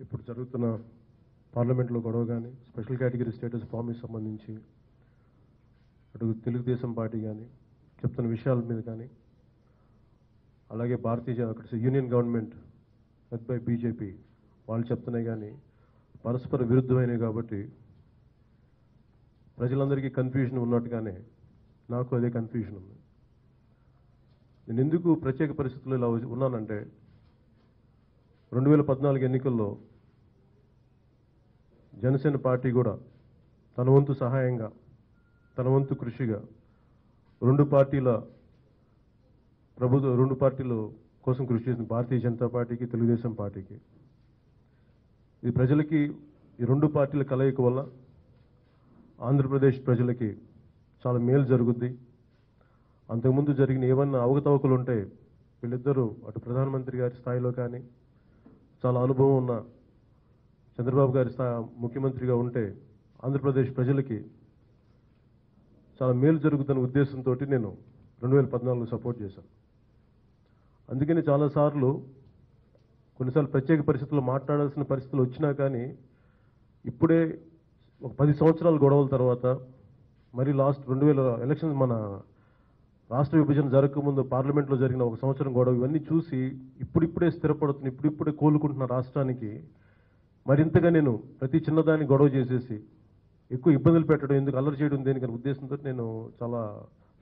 ఇప్పుడు జరుగుతున్న పార్లమెంట్లో గొడవ కానీ స్పెషల్ కేటగిరీ స్టేటస్ ఫామ్కి సంబంధించి అటు తెలుగుదేశం పార్టీ కానీ చెప్తున్న విషయాల మీద కానీ అలాగే భారతీయ జన- అక్కడ union government led by BJP వాళ్ళు చెప్తున్నాయి కానీ పరస్పర విరుద్ధమైనవి కాబట్టి ప్రజలందరికీ కన్ఫ్యూజన్ ఉన్నట్టుగానే నాకు అదే కన్ఫ్యూజన్ ఉంది. నేను ఎందుకు ప్రత్యేక పరిస్థితుల్లో ఇలా ఉన్నానంటే రెండు వేల పద్నాలుగు ఎన్నికల్లో జనసేన పార్టీ కూడా తన వంతు సహాయంగా తన వంతు కృషిగా రెండు పార్టీల ప్రభుత్వ రెండు పార్టీల కోసం కృషి చేసింది భారతీయ జనతా పార్టీకి తెలుగుదేశం పార్టీకి. ఇది ప్రజలకి ఈ రెండు పార్టీల కలయిక వల్ల ఆంధ్రప్రదేశ్ ప్రజలకి చాలా మేలు జరుగుద్ది. అంతకుముందు జరిగిన ఏమన్నా అవకతవకలు ఉంటే వీళ్ళిద్దరూ అటు ప్రధానమంత్రి గారి స్థాయిలో కానీ చాలా అనుభవం ఉన్న చంద్రబాబు గారి స్థా ముఖ్యమంత్రిగా ఉంటే ఆంధ్రప్రదేశ్ ప్రజలకి చాలా మేలు జరుగుతున్న ఉద్దేశంతో నేను రెండు వేల పద్నాలుగులో సపోర్ట్ చేశాను. అందుకని చాలాసార్లు కొన్నిసార్లు ప్రత్యేక పరిస్థితుల్లో మాట్లాడాల్సిన పరిస్థితులు వచ్చినా కానీ ఇప్పుడే ఒక పది సంవత్సరాల గొడవల తర్వాత మరి లాస్ట్ రెండు వేల ఎలక్షన్స్ మన రాష్ట్ర విభజన జరగకముందు పార్లమెంట్లో జరిగిన ఒక సంవత్సరం గొడవ ఇవన్నీ చూసి ఇప్పుడిప్పుడే స్థిరపడుతున్న ఇప్పుడిప్పుడే కోలుకుంటున్న రాష్ట్రానికి మరింతగా నేను ప్రతి చిన్నదాన్ని గొడవ చేసేసి ఎక్కువ ఇబ్బందులు పెట్టడం ఎందుకు అల్లరి చేయడం దేనికని ఉద్దేశంతో నేను చాలా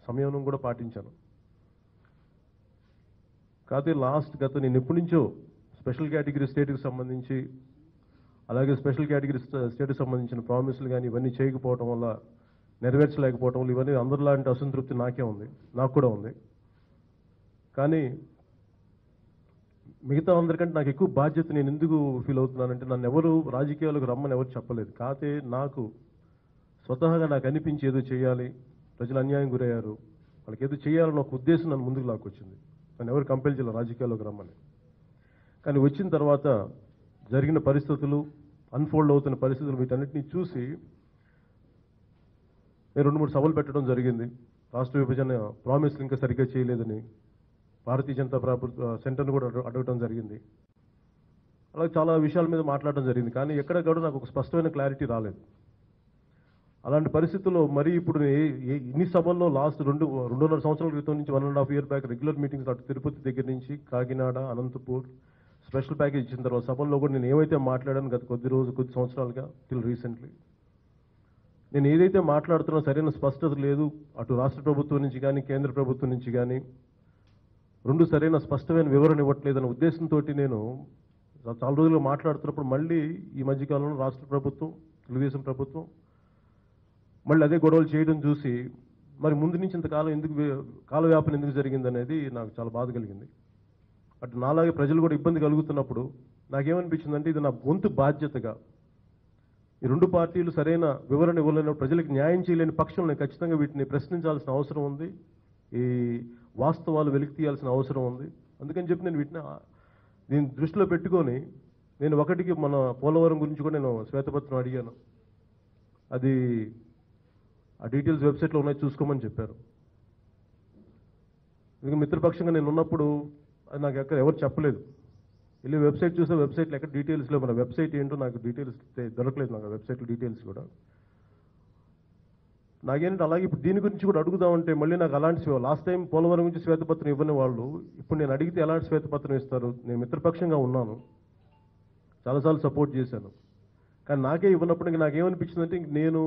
సంయమనం కూడా పాటించాను. కాకపోతే లాస్ట్ గత నేను ఎప్పటి నుంచో స్పెషల్ కేటగిరీ స్టేట్కి సంబంధించి అలాగే స్పెషల్ కేటగిరీ స్టేట్కి సంబంధించిన ప్రామిస్లు కానీ ఇవన్నీ చేయకపోవటం వల్ల నెరవేర్చలేకపోవటం వల్ల ఇవన్నీ అందరిలాంటి అసంతృప్తి నాకే ఉంది నాకు కూడా ఉంది. కానీ మిగతా అందరికంటే నాకు ఎక్కువ బాధ్యత నేను ఎందుకు ఫీల్ అవుతున్నానంటే నన్ను ఎవరు రాజకీయాలకు రమ్మని ఎవరు చెప్పలేదు. కాకపోతే నాకు స్వతహాగా నాకు అనిపించి ఏదో చేయాలి ప్రజలు అన్యాయం గురయ్యారు వాళ్ళకి ఏదో చేయాలని ఒక ఉద్దేశం నన్ను ముందుకు లాక్కొచ్చింది. నన్ను ఎవరు కంపెల్ చేయాలి రాజకీయాల్లోకి రమ్మని. కానీ వచ్చిన తర్వాత జరిగిన పరిస్థితులు అన్ఫోల్డ్ అవుతున్న పరిస్థితులు వీటన్నిటిని చూసి నేను రెండు మూడు సభలు పెట్టడం జరిగింది. రాష్ట్ర విభజన ప్రామిస్లు ఇంకా సరిగ్గా చేయలేదని భారతీయ జనతా ప్రభుత్వ సెంటర్ను కూడా అడగ- అడగడం జరిగింది. అలాగే చాలా విషయాల మీద మాట్లాడడం జరిగింది. కానీ ఎక్కడ కూడా నాకు ఒక స్పష్టమైన క్లారిటీ రాలేదు. అలాంటి పరిస్థితుల్లో మరీ ఇప్పుడు ఇన్ని సభల్లో లాస్ట్ రెండు రెండున్నర సంవత్సరాల క్రితం నుంచి one and half year back regular meetings అటు తిరుపతి దగ్గర నుంచి కాకినాడ అనంతపూర్ స్పెషల్ ప్యాకేజ్ ఇచ్చిన తర్వాత సభల్లో కూడా నేను ఏవైతే మాట్లాడాను గత కొద్ది రోజు కొద్ది సంవత్సరాలుగా టిల్ రీసెంట్లీ నేను ఏదైతే మాట్లాడుతున్నా సరైన స్పష్టత లేదు. అటు రాష్ట్ర ప్రభుత్వం నుంచి కానీ కేంద్ర ప్రభుత్వం నుంచి కానీ రెండు సరైన స్పష్టమైన వివరణ ఇవ్వట్లేదనే ఉద్దేశంతో నేను చాలా రోజులు మాట్లాడుతున్నప్పుడు మళ్ళీ ఈ మధ్యకాలంలో రాష్ట్ర ప్రభుత్వం తెలుగుదేశం ప్రభుత్వం మళ్ళీ అదే గొడవలు చేయడం చూసి మరి ముందు నుంచి ఇంతకాలం ఎందుకు వే- కాలవ్యాపన ఎందుకు జరిగిందనేది నాకు చాలా బాధ కలిగింది. అటు నాలాగే ప్రజలు కూడా ఇబ్బంది కలుగుతున్నప్పుడు నాకేమనిపించిందంటే ఇది నా వంతు బాధ్యతగా. ఈ రెండు పార్టీలు సరైన వివరణ ఇవ్వలేని ప్రజలకు న్యాయం చేయలేని పక్షంలో నేను ఖచ్చితంగా వీటిని ప్రశ్నించాల్సిన అవసరం ఉంది. ఈ వాస్తవాలు వెలికి తీయాల్సిన అవసరం ఉంది. అందుకని చెప్పి నేను వీటిని దీని దీన్ని దృష్టిలో పెట్టుకొని నేను ఒకటికి మన పోలవరం గురించి కూడా నేను శ్వేతపత్రం అడిగాను. అది ఆ డీటెయిల్స్ వెబ్సైట్లో ఉన్నాయి చూసుకోమని చెప్పారు. ఎందుకంటే మిత్రపక్షంగా నేను ఉన్నప్పుడు అది నాకు ఎక్కడ ఎవరు చెప్పలేదు. వెళ్ళి వెబ్సైట్ చూస్తే వెబ్సైట్లో ఎక్కడ డీటెయిల్స్లో మన వెబ్సైట్ ఏంటో నాకు డీటెయిల్స్ దొరకలేదు నాకు వెబ్సైట్ డీటెయిల్స్ కూడా. నాకేంటంటే అలాగే ఇప్పుడు దీని గురించి కూడా అడుగుదామంటే మళ్ళీ నాకు అలాంటి లాస్ట్ టైం పోలవరం గురించి శ్వేతపత్రం ఇవ్వని వాళ్ళు ఇప్పుడు నేను అడిగితే ఎలాంటి శ్వేతపత్రం ఇస్తారు? నేను మిత్రపక్షంగా ఉన్నాను. చాలాసార్లు సపోర్ట్ చేశాను. కానీ నాకే ఇవ్వనప్పుడు నాకేమనిపించిందంటే నేను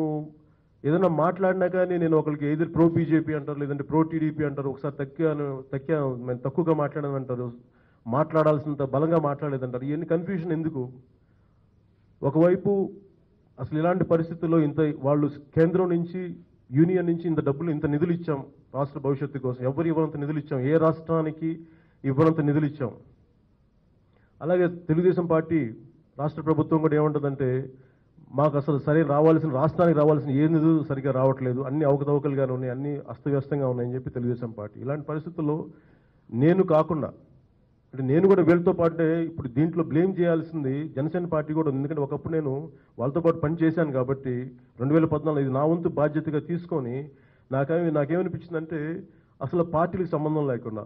ఏదైనా మాట్లాడినా కానీ నేను ఒకరికి ఏదో ప్రో బీజేపీ అంటారు లేదంటే ప్రో టీడీపీ అంటారు ఒకసారి తక్కాను తక్కా తక్కువగా మాట్లాడాను మాట్లాడాల్సినంత బలంగా మాట్లాడలేదంటారు. ఇవన్నీ కన్ఫ్యూజన్ ఎందుకు? ఒకవైపు అసలు ఇలాంటి పరిస్థితుల్లో ఇంత వాళ్ళు కేంద్రం నుంచి యూనియన్ నుంచి ఇంత డబ్బులు ఇంత నిధులు ఇచ్చాం రాష్ట్ర భవిష్యత్తు కోసం. ఎవరు ఇవ్వనంత నిధులు ఇచ్చాం ఏ రాష్ట్రానికి ఇవ్వనంత నిధులు ఇచ్చాం అలాగే తెలుగుదేశం పార్టీ రాష్ట్ర ప్రభుత్వం కూడా ఏమంటుందంటే మాకు అసలు సరే రావాల్సిన రాష్ట్రానికి రావాల్సిన ఏ నిధులు సరిగ్గా రావట్లేదు. అన్ని అవకతవకలుగానే ఉన్నాయి అన్ని అస్తవ్యస్తంగా ఉన్నాయని చెప్పి తెలుగుదేశం పార్టీ. ఇలాంటి పరిస్థితుల్లో నేను కాకుండా అంటే నేను కూడా వీళ్ళతో పాటే ఇప్పుడు దీంట్లో బ్లేమ్ చేయాల్సింది జనసేన పార్టీ కూడా ఉంది. ఎందుకంటే ఒకప్పుడు నేను వాళ్ళతో పాటు పని చేశాను కాబట్టి రెండు వేల పద్నాలుగు ఇది నా వంతు బాధ్యతగా తీసుకొని నాకేమి నాకేమనిపించిందంటే అసలు పార్టీలకు సంబంధం లేకుండా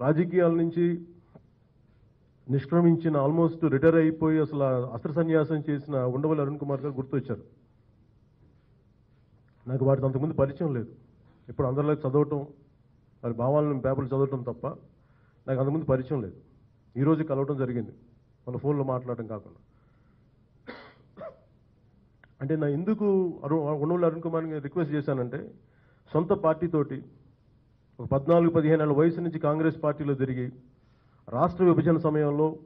రాజకీయాల నుంచి నిష్క్రమించిన ఆల్మోస్ట్ రిటైర్ అయిపోయి అసలు అస్త్ర సన్యాసం చేసిన ఉండవల్లి అరుణ్ కుమార్ గారు గుర్తొచ్చారు. నాకు వాటితో అంతకుముందు పరిచయం లేదు. ఇప్పుడు అందరిలో చదవటం వారి భావాలను పేపర్లు చదవటం తప్ప నాకు అంతకుముందు పరిచయం లేదు. ఈరోజు కలవటం జరిగింది. మన ఫోన్లో మాట్లాడటం కాకుండా. అంటే నా ఎందుకు అరు ఉండవల్లి అరుణ్ కుమార్ని రిక్వెస్ట్ చేశానంటే సొంత పార్టీతోటి ఒక పద్నాలుగు పదిహేను ఏళ్ళ వయసు నుంచి కాంగ్రెస్ పార్టీలో తిరిగి రాష్ట్ర విభజన సమయంలో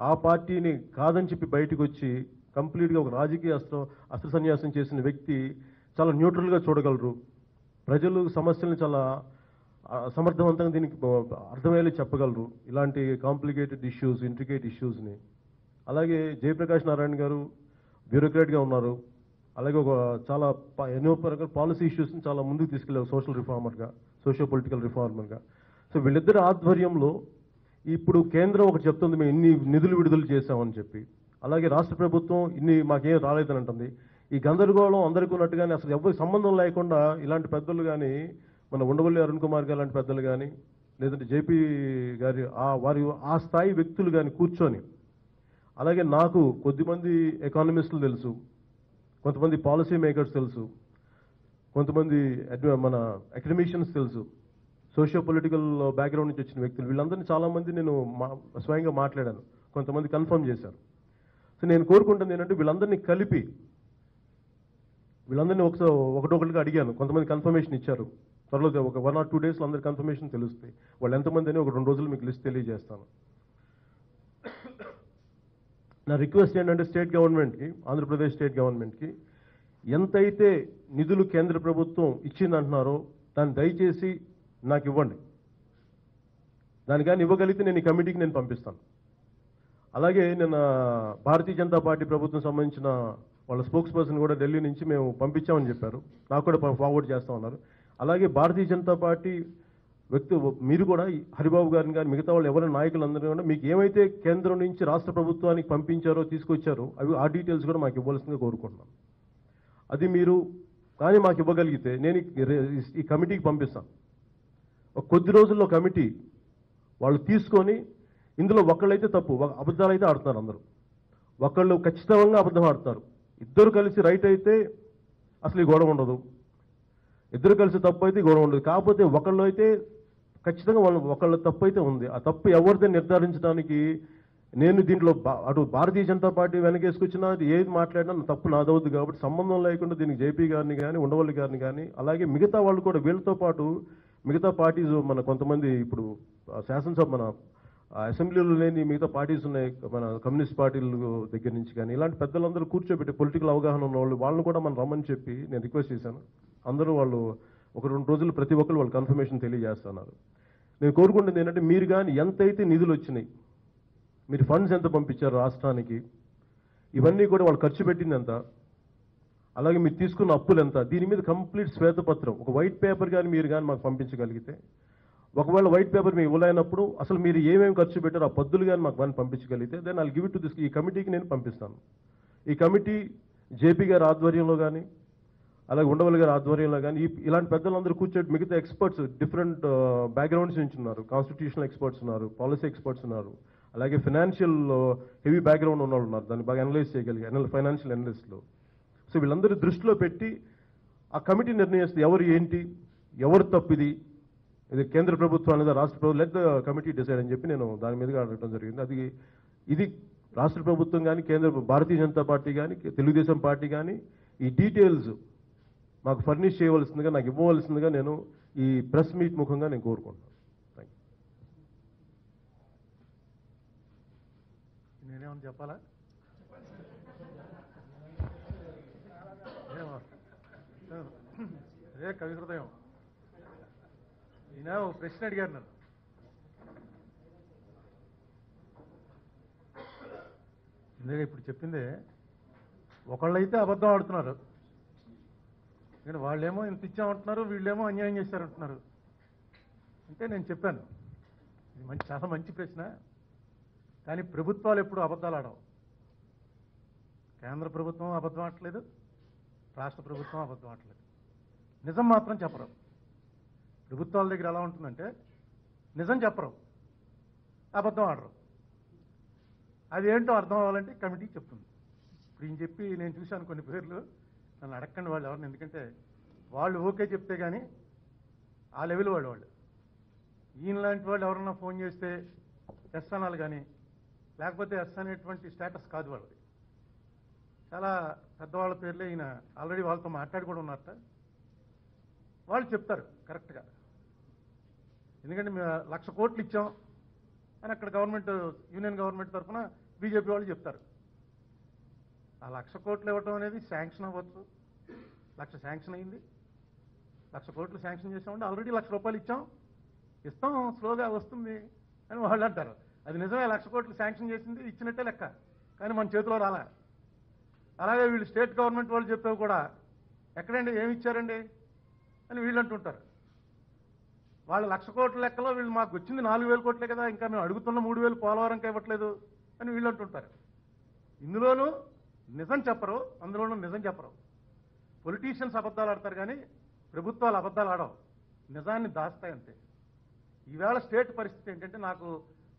ఆ పార్టీని కాదని చెప్పి బయటకు వచ్చి కంప్లీట్గా ఒక రాజకీయ అస్త్ర అస్త్ర సన్యాసం చేసిన వ్యక్తి చాలా న్యూట్రల్గా చూడగలరు. ప్రజలు సమస్యలను చాలా సమర్థవంతంగా దీనికి అర్థమయ్యేలా చెప్పగలరు. ఇలాంటి కాంప్లికేటెడ్ ఇష్యూస్ ఇంట్రికేట్ ఇష్యూస్ని. అలాగే జయప్రకాష్ నారాయణ గారు బ్యూరోక్రాట్గా ఉన్నారు. అలాగే ఒక చాలా ఎన్నో రకాల పాలసీ ఇష్యూస్ని చాలా ముందుకు తీసుకెళ్ళారు సోషల్ రిఫార్మర్గా సోషియో పొలిటికల్ రిఫార్మర్గా. సో వీళ్ళిద్దరి ఆధ్వర్యంలో ఇప్పుడు కేంద్రం ఒకటి చెప్తుంది మేము ఇన్ని నిధులు విడుదల చేశామని చెప్పి. అలాగే రాష్ట్ర ప్రభుత్వం ఇన్ని మాకేం రాలేదని అంటుంది. ఈ గందరగోళం అందరికీ ఉన్నట్టుగానే అసలు ఎవరికి సంబంధం లేకుండా ఇలాంటి పెద్దలు కానీ మన ఉండవల్లి అరుణ్ కుమార్ గారు లాంటి పెద్దలు కానీ లేదంటే జేపీ గారి ఆ వారి ఆ స్థాయి వ్యక్తులు కానీ కూర్చొని అలాగే నాకు కొద్దిమంది ఎకానమిస్టులు తెలుసు కొంతమంది పాలసీ మేకర్స్ తెలుసు కొంతమంది మన అకాడమిషియన్స్ తెలుసు సోషియో పొలిటికల్ బ్యాక్గ్రౌండ్ నుంచి వచ్చిన వ్యక్తులు. వీళ్ళందరినీ చాలామంది నేను మా స్వయంగా మాట్లాడాను. కొంతమంది కన్ఫర్మ్ చేశారు. సో నేను కోరుకుంటుంది ఏంటంటే వీళ్ళందరినీ కలిపి వీళ్ళందరినీ ఒకసారి ఒకటొకటిగా అడిగాను. కొంతమంది కన్ఫర్మేషన్ ఇచ్చారు. త్వరలో ఒక వన్ ఆర్ టూ డేస్లో అందరి కన్ఫర్మేషన్ తెలుస్తాయి. వాళ్ళు ఎంతమంది అని ఒక రెండు రోజులు మీకు లిస్ట్ తెలియజేస్తాను. నా రిక్వెస్ట్ ఏంటంటే స్టేట్ గవర్నమెంట్కి ఆంధ్రప్రదేశ్ స్టేట్ గవర్నమెంట్కి ఎంతైతే నిధులు కేంద్ర ప్రభుత్వం ఇచ్చిందంటున్నారో దాన్ని దయచేసి నాకు ఇవ్వండి దాని కానీ ఇవ్వగలిగితే నేను ఈ కమిటీకి నేను పంపిస్తాను. అలాగే నిన్న భారతీయ జనతా పార్టీ ప్రభుత్వం సంబంధించిన వాళ్ళ స్పోక్స్ పర్సన్ కూడా ఢిల్లీ నుంచి మేము పంపించామని చెప్పారు. నాకు కూడా ఫార్వర్డ్ చేస్తా ఉన్నారు. అలాగే భారతీయ జనతా పార్టీ వ్యక్తి మీరు కూడా హరిబాబు గారిని కానీ మిగతా వాళ్ళు ఎవరైనా నాయకులందరూ కూడా మీకు ఏమైతే కేంద్రం నుంచి రాష్ట్ర ప్రభుత్వానికి పంపించారో తీసుకొచ్చారో అవి ఆ డీటెయిల్స్ కూడా మాకు ఇవ్వాల్సిందిగా కోరుకుంటున్నాను అది మీరు కానీ మాకు ఇవ్వగలిగితే నేను ఈ- కమిటీకి పంపిస్తాను. కొద్ది రోజుల్లో కమిటీ వాళ్ళు తీసుకొని ఇందులో ఒకళ్ళైతే తప్పు అబద్ధాలు అయితే ఆడుతున్నారు అందరూ. ఒకళ్ళు ఖచ్చితంగా అబద్ధం ఆడుతారు. ఇద్దరు కలిసి రైట్ అయితే అసలు ఈ గొడవ ఉండదు. ఇద్దరు కలిసి తప్పు అయితే గొడవ ఉండదు. కాకపోతే ఒకళ్ళు అయితే ఖచ్చితంగా వాళ్ళు ఒకళ్ళ తప్పు అయితే ఉంది. ఆ తప్పు ఎవరితో నిర్ధారించడానికి నేను దీంట్లో అటు భారతీయ జనతా పార్టీ వెనకేసుకొచ్చినా అది ఏది మాట్లాడినా తప్పు నాదవద్దు కాబట్టి సంబంధం లేకుండా దీనికి జేపీ గారిని కానీ ఉండవల్లి గారిని కానీ అలాగే మిగతా వాళ్ళు కూడా వీళ్ళతో పాటు మిగతా పార్టీస్ మన కొంతమంది ఇప్పుడు శాసనసభ మన అసెంబ్లీలో లేని మిగతా పార్టీస్ ఉన్నాయి మన కమ్యూనిస్ట్ పార్టీల దగ్గర నుంచి కానీ ఇలాంటి పెద్దలందరూ కూర్చోబెట్టి పొలిటికల్ అవగాహన ఉన్న వాళ్ళు వాళ్ళని కూడా మనం రమ్మని చెప్పి నేను రిక్వెస్ట్ చేశాను. అందరూ వాళ్ళు ఒక రెండు రోజులు ప్రతి ఒక్కరు వాళ్ళు కన్ఫర్మేషన్ తెలియజేస్తున్నారు. నేను కోరుకుంటుంది ఏంటంటే మీరు కానీ ఎంతైతే నిధులు వచ్చినాయి మీరు ఫండ్స్ ఎంత పంపించారు రాష్ట్రానికి ఇవన్నీ కూడా వాళ్ళు ఖర్చు పెట్టింది ఎంత అలాగే మీరు తీసుకున్న అప్పులు ఎంత దీని మీద కంప్లీట్ శ్వేతపత్రం. ఒక వైట్ పేపర్ కానీ మీరు కానీ మాకు పంపించగలిగితే ఒకవేళ వైట్ పేపర్ మీకు ఇవ్వలేనప్పుడు అసలు మీరు ఏమేమి ఖర్చు పెట్టారో ఆ పద్దులు కానీ మాకు కానీ పంపించగలిగితే then I give it to this ఈ కమిటీకి నేను పంపిస్తాను. ఈ కమిటీ జేపీ గారి ఆధ్వర్యంలో కానీ అలాగే ఉండవల్లి గారి ఆధ్వర్యంలో కానీ ఇలాంటి పెద్దలందరూ కూర్చోటి మిగతా ఎక్స్పర్ట్స్ డిఫరెంట్ బ్యాక్గ్రౌండ్స్ నుంచి ఉన్నారు. కాన్స్టిట్యూషనల్ ఎక్స్పర్ట్స్ ఉన్నారు పాలసీ ఎక్స్పర్ట్స్ ఉన్నారు. అలాగే ఫినాన్షియల్ హెవీ బ్యాక్గ్రౌండ్ ఉన్న వాళ్ళు ఉన్నారు. దాన్ని బాగా అనలైజ్ చేయగలిగే ఫైనాన్షియల్ అనలిస్టులు సో వీళ్ళందరి దృష్టిలో పెట్టి ఆ కమిటీ నిర్ణయిస్తుంది ఎవరు ఏంటి ఎవరు తప్పిది ఇది కేంద్ర ప్రభుత్వం లేదా రాష్ట్ర ప్రభుత్వం లెట్ ద కమిటీ డిసైడ్ అని చెప్పి నేను దాని మీదుగా అడగడం జరిగింది. అది ఇది రాష్ట్ర ప్రభుత్వం కానీ కేంద్ర భారతీయ జనతా పార్టీ కానీ తెలుగుదేశం పార్టీ కానీ ఈ డీటెయిల్స్ మాకు ఫర్నిష్ చేయవలసిందిగా నాకు ఇవ్వవలసిందిగా నేను ఈ ప్రెస్ మీట్ ముఖంగా నేను కోరుకుంటున్నాను. థ్యాంక్ యూ నేనేమన్నా చెప్పాలా ఏమో అదే కవి హృదయం. ఈయన ఒక ప్రశ్న అడిగారు నన్ను. ఇందుకే ఇప్పుడు చెప్పిందే ఒకళ్ళైతే అబద్ధం ఆడుతున్నారు. నేను వాళ్ళేమో ఇంత ఇచ్చామంటున్నారు వీళ్ళేమో అన్యాయం చేశారంటున్నారు. అంటే నేను చెప్పాను ఇది మంచి చాలా మంచి ప్రశ్న. కానీ ప్రభుత్వాలు ఎప్పుడు అబద్ధాలు ఆడవు. కేంద్ర ప్రభుత్వం అబద్ధం ఆడలేదు రాష్ట్ర ప్రభుత్వం అబద్ధం ఆడలేదు నిజం మాత్రం చెప్పరు. ప్రభుత్వాల దగ్గర ఎలా ఉంటుందంటే నిజం చెప్పరు. అబద్ధం ఆడరు. అది ఏంటో అర్థం అవ్వాలంటే కమిటీ చెప్తుంది. ఇప్పుడు ఈయన చెప్పి నేను చూశాను కొన్ని పేర్లు నన్ను అడగండి వాళ్ళు ఎవరిని ఎందుకంటే వాళ్ళు ఓకే చెప్తే కానీ ఆ లెవెల్ వాళ్ళు వాళ్ళు. ఈయన లాంటి వాళ్ళు ఎవరన్నా ఫోన్ చేస్తే ఎస్ అనాలి కానీ లేకపోతే ఎస్ అనేటువంటి స్టేటస్ కాదు వాళ్ళది. చాలా పెద్దవాళ్ళ పేర్లే ఈయన ఆల్రెడీ వాళ్ళతో మాట్లాడి కూడా ఉన్నారట. వాళ్ళు చెప్తారు కరెక్ట్గా. ఎందుకంటే మేము లక్ష కోట్లు ఇచ్చాం అని అక్కడ గవర్నమెంట్ యూనియన్ గవర్నమెంట్ తరఫున బీజేపీ వాళ్ళు చెప్తారు. ఆ లక్ష కోట్లు ఇవ్వటం అనేది శాంక్షన్ అవ్వచ్చు. లక్ష శాంక్షన్ అయింది. లక్ష కోట్లు శాంక్షన్ చేసామంటే ఆల్రెడీ లక్ష రూపాయలు ఇచ్చాం. ఇస్తాం స్లోగా వస్తుంది అని వాళ్ళు అంటారు. అది నిజమే లక్ష కోట్లు శాంక్షన్ చేసింది ఇచ్చినట్టే లెక్క. కానీ మన చేతిలో రాలే. అలాగే వీళ్ళు స్టేట్ గవర్నమెంట్ వాళ్ళు చెప్పేవి కూడా ఎక్కడండి ఏమి ఇచ్చారండి? అని వీళ్ళు అంటుంటారు. వాళ్ళ లక్ష కోట్ల లెక్కలో వీళ్ళు మాకు వచ్చింది నాలుగు వేల కోట్లే కదా ఇంకా మేము అడుగుతున్న మూడు వేలు పోలవరంకి ఇవ్వట్లేదు అని వీళ్ళు అంటుంటారు. ఇందులోనూ నిజం చెప్పరు అందులోనూ నిజం చెప్పరు. పొలిటీషియన్స్ అబద్ధాలు ఆడతారు కానీ ప్రభుత్వాలు అబద్ధాలు ఆడవు. నిజాన్ని దాస్తాయి అంతే. ఈవేళ స్టేట్ పరిస్థితి ఏంటంటే నాకు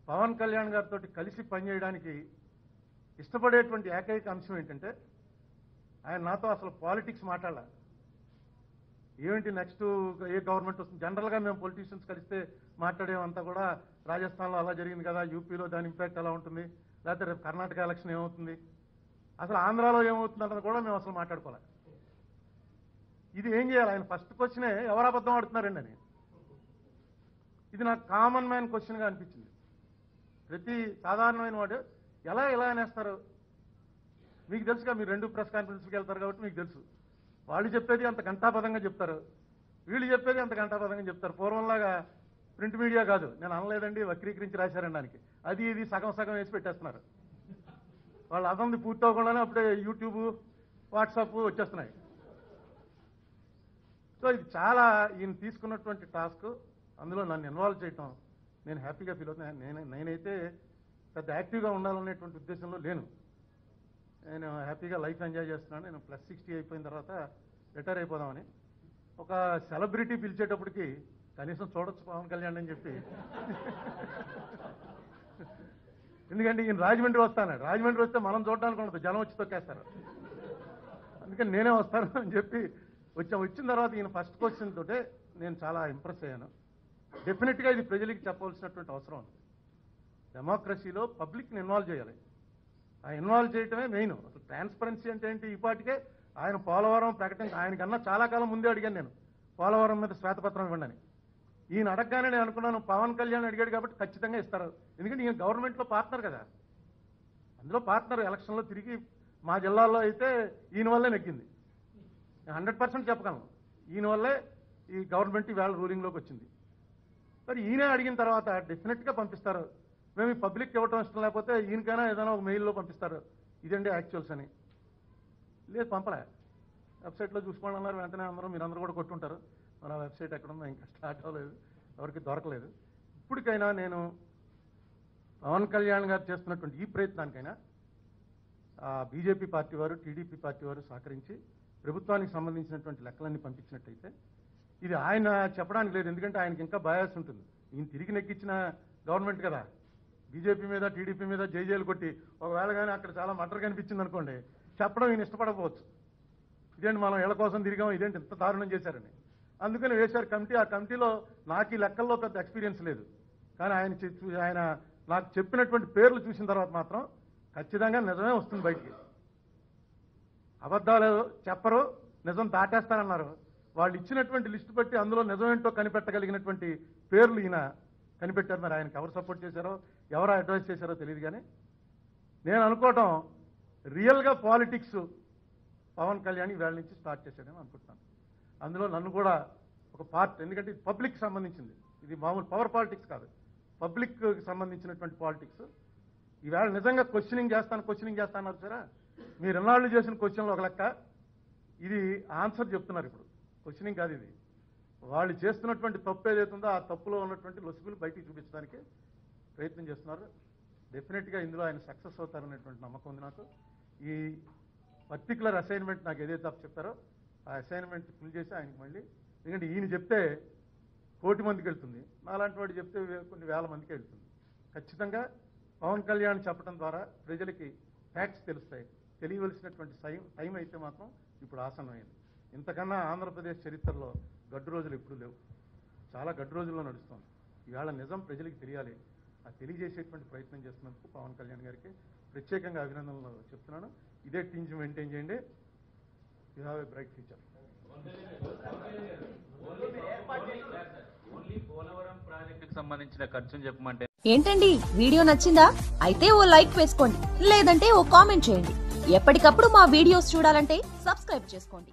పవన్ కళ్యాణ్ గారితో కలిసి పనిచేయడానికి ఇష్టపడేటువంటి ఏకైక అంశం ఏంటంటే ఆయన నాతో అసలు పాలిటిక్స్ మాట్లాడాలి. ఏమిటి నెక్స్ట్ ఏ గవర్నమెంట్ వస్తుంది? జనరల్గా మేము పొలిటీషియన్స్ కలిస్తే మాట్లాడేమంతా కూడా రాజస్థాన్లో అలా జరిగింది కదా యూపీలో దాని ఇంపాక్ట్ ఎలా ఉంటుంది? లేకపోతే రేపు కర్ణాటక ఎలక్షన్ ఏమవుతుంది? అసలు ఆంధ్రాలో ఏమవుతుంది అన్నది కూడా మేము అసలు మాట్లాడుకోలే. ఇది ఏం చేయాలి? ఆయన ఫస్ట్ క్వశ్చనే ఎవరు అబద్ధం ఆడుతున్నారండి అని. ఇది నాకు కామన్ మ్యాన్ క్వశ్చన్గా అనిపించింది. ప్రతి సాధారణమైన వాడు ఎలా ఎలా అనేస్తారు? మీకు తెలుసుగా మీరు రెండు ప్రెస్ కాన్ఫరెన్స్కి వెళ్తారు కాబట్టి మీకు తెలుసు. వాళ్ళు చెప్పేది అంత ఘంటాపదంగా చెప్తారు. వీళ్ళు చెప్పేది అంత ఘంటాపదంగా చెప్తారు. పూర్వంలాగా ప్రింట్ మీడియా కాదు. నేను అనలేదండి వక్రీకరించి రాశారండి దానికి. అది ఇది సగం సగం వేసి పెట్టేస్తున్నారు. వాళ్ళు అదంది పూర్తి అవ్వకుండానే అప్పుడే యూట్యూబ్ వాట్సాప్ వచ్చేస్తున్నాయి. సో ఇది చాలా ఈయన తీసుకున్నటువంటి టాస్క్. అందులో నన్ను ఇన్వాల్వ్ చేయటం నేను హ్యాపీగా ఫీల్ అవుతున్నాను నేను నేనైతే పెద్ద యాక్టివ్గా ఉండాలనేటువంటి ఉద్దేశంలో లేను. నేను హ్యాపీగా లైఫ్ ఎంజాయ్ చేస్తున్నాను. నేను ప్లస్ సిక్స్టీ అయిపోయిన తర్వాత రిటైర్ అయిపోదామని. ఒక సెలబ్రిటీ పిలిచేటప్పటికి కనీసం చూడొచ్చు పవన్ కళ్యాణ్ అని చెప్పి. ఎందుకంటే ఈయన రాజమండ్రి వస్తాను. రాజమండ్రి వస్తే మనం చూడడానికి ఉండదు. జనం వచ్చి తొక్కేస్తారు. అందుకని నేనే వస్తాను అని చెప్పి వచ్చాం వచ్చిన తర్వాత ఈయన ఫస్ట్ క్వశ్చన్ తోటే నేను చాలా ఇంప్రెస్ అయ్యాను. డెఫినెట్గా ఇది ప్రజలకి చెప్పవలసినటువంటి అవసరం ఉంది. డెమోక్రసీలో పబ్లిక్ని ఇన్వాల్వ్ చేయాలి. ఇన్వాల్వ్ చేయటమే మెయిన్. అసలు ట్రాన్స్పరెన్సీ అంటే ఏంటి? ఈ పాటికే ఆయన పోలవరం ప్రకటన ఆయనకన్నా చాలా కాలం ముందే అడిగాను నేను. పోలవరం మీద శ్వేతపత్రం ఇవ్వండి ఈయన అడగగానే నేను అనుకున్నాను పవన్ కళ్యాణ్ అడిగాడు కాబట్టి ఖచ్చితంగా ఇస్తారు. ఎందుకంటే ఈయన గవర్నమెంట్లో పార్ట్నర్ కదా. అందులో పార్ట్నర్ ఎలక్షన్లో తిరిగి మా జిల్లాలో అయితే ఈయన వల్లే నెగ్గింది. నేను హండ్రెడ్ పర్సెంట్ చెప్పగలను. ఈయన వల్లే ఈ గవర్నమెంట్ ఈవేళ రూలింగ్లోకి వచ్చింది. మరి ఈయనే అడిగిన తర్వాత డెఫినెట్గా పంపిస్తారు. మేము ఈ పబ్లిక్ ఇవ్వటం ఇష్టం లేకపోతే ఈయనకైనా ఏదైనా ఒక మెయిల్లో పంపిస్తారు. ఇదండి యాక్చువల్స్ అని. లేదు పంపలే. వెబ్సైట్లో చూసుకోండి అన్నారు. వెంటనే అందరూ మీరందరూ కూడా కొట్టుంటారు. మన వెబ్సైట్ ఎక్కడుందో ఇంకా స్టార్ట్ అవ్వలేదు. ఎవరికి దొరకలేదు. ఇప్పటికైనా నేను పవన్ కళ్యాణ్ గారు చేస్తున్నటువంటి ఈ ప్రయత్నానికైనా బీజేపీ పార్టీ వారు టీడీపీ పార్టీ వారు సహకరించి ప్రభుత్వానికి సంబంధించినటువంటి లెక్కలన్నీ పంపించినట్టయితే ఇది ఆయన చెప్పడానికి లేదు. ఎందుకంటే ఆయనకి ఇంకా బయాస్ ఉంటుంది. ఈయన తిరిగి నెక్కించిన గవర్నమెంట్ కదా. బీజేపీ మీద టీడీపీ మీద జైజేలు కొట్టి ఒకవేళ కానీ అక్కడ చాలా మటర్ కనిపించింది అనుకోండి చెప్పడం ఈయన ఇష్టపడకపోవచ్చు. ఇదేంటి మనం ఇళ్ళ కోసం తిరిగాం ఇదేంటి ఇంత దారుణం చేశారని. అందుకని వేశారు కమిటీ. ఆ కమిటీలో నాకు ఈ లెక్కల్లో పెద్ద ఎక్స్పీరియన్స్ లేదు. కానీ ఆయన ఆయన నాకు చెప్పినటువంటి పేర్లు చూసిన తర్వాత మాత్రం ఖచ్చితంగా నిజమే వస్తుంది బయటికి. అబద్ధాలు చెప్పరు నిజం దాటేస్తారన్నారు వాళ్ళు ఇచ్చినటువంటి లిస్టు బట్టి అందులో నిజమేంటో కనిపెట్టగలిగినటువంటి పేర్లు ఈయన కనిపెట్టారు. మరి ఆయనకి ఎవరు సపోర్ట్ చేశారో ఎవరు అడ్వైస్ చేశారో తెలియదు కానీ నేను అనుకోవటం రియల్గా పాలిటిక్స్ పవన్ కళ్యాణ్ వేళ నుంచి స్టార్ట్ చేశాడని అనుకుంటున్నాను. అందులో నన్ను కూడా ఒక పార్ట్ ఎందుకంటే ఇది పబ్లిక్ సంబంధించింది. ఇది మామూలు పవర్ పాలిటిక్స్ కాదు. పబ్లిక్ సంబంధించినటువంటి పాలిటిక్స్ ఈవేళ నిజంగా క్వశ్చనింగ్ చేస్తాను క్వశ్చనింగ్ చేస్తాను సరే. మీరు ఎన్నాళ్ళు చేసిన క్వశ్చన్లు ఒక లెక్క. ఇది ఆన్సర్ చెప్తున్నారు ఇప్పుడు. క్వశ్చనింగ్ కాదు ఇది. వాళ్ళు చేస్తున్నటువంటి తప్పు ఏదైతుందో ఆ తప్పులో ఉన్నటువంటి లొసుగులు బయటికి చూపించడానికి ప్రయత్నం చేస్తున్నారు. డెఫినెట్గా ఇందులో ఆయన సక్సెస్ అవుతారనేటువంటి నమ్మకం ఉంది నాకు. ఈ పర్టికులర్ అసైన్మెంట్ నాకు ఏదైతే తప్పు చెప్తారో ఆ అసైన్మెంట్ ఫిల్ చేసి ఆయనకి మళ్ళీ ఎందుకంటే ఈయన చెప్తే కోటి మందికి వెళ్తుంది. నాలాంటి వాడు చెప్తే కొన్ని వేల మందికి వెళ్తుంది. ఖచ్చితంగా పవన్ కళ్యాణ్ చెప్పడం ద్వారా ప్రజలకి ఫ్యాక్ట్స్ తెలుస్తాయి. తెలియవలసినటువంటి టైం టైం అయితే మాత్రం ఇప్పుడు ఆసనమైంది ఇంతకన్నా ఆంధ్రప్రదేశ్ చరిత్రలో గడ్డు రోజులు ఎప్పుడు లేవు. చాలా గడ్డు రోజుల్లో నడుస్తుంది. ఇవాళ నిజం ప్రజలకు తెలియాలి. ఆ తెలియజేసేటువంటి ప్రయత్నం చేస్తున్నందుకు పవన్ కళ్యాణ్ గారికి ప్రత్యేకంగా అభినందనలు చెప్తున్నాను. ఇదే టీమ్స్ మెయింటైన్ చేయండి. You have a bright future ప్రాజెక్టుకి సంబంధించిన ఖర్చుని చెప్పమంటే ఏంటండి? వీడియో నచ్చిందా? అయితే ఓ లైక్ వేసుకోండి. లేదంటే ఓ కామెంట్ చేయండి. ఎప్పటికప్పుడు మా వీడియోస్ చూడాలంటే సబ్స్క్రైబ్ చేసుకోండి.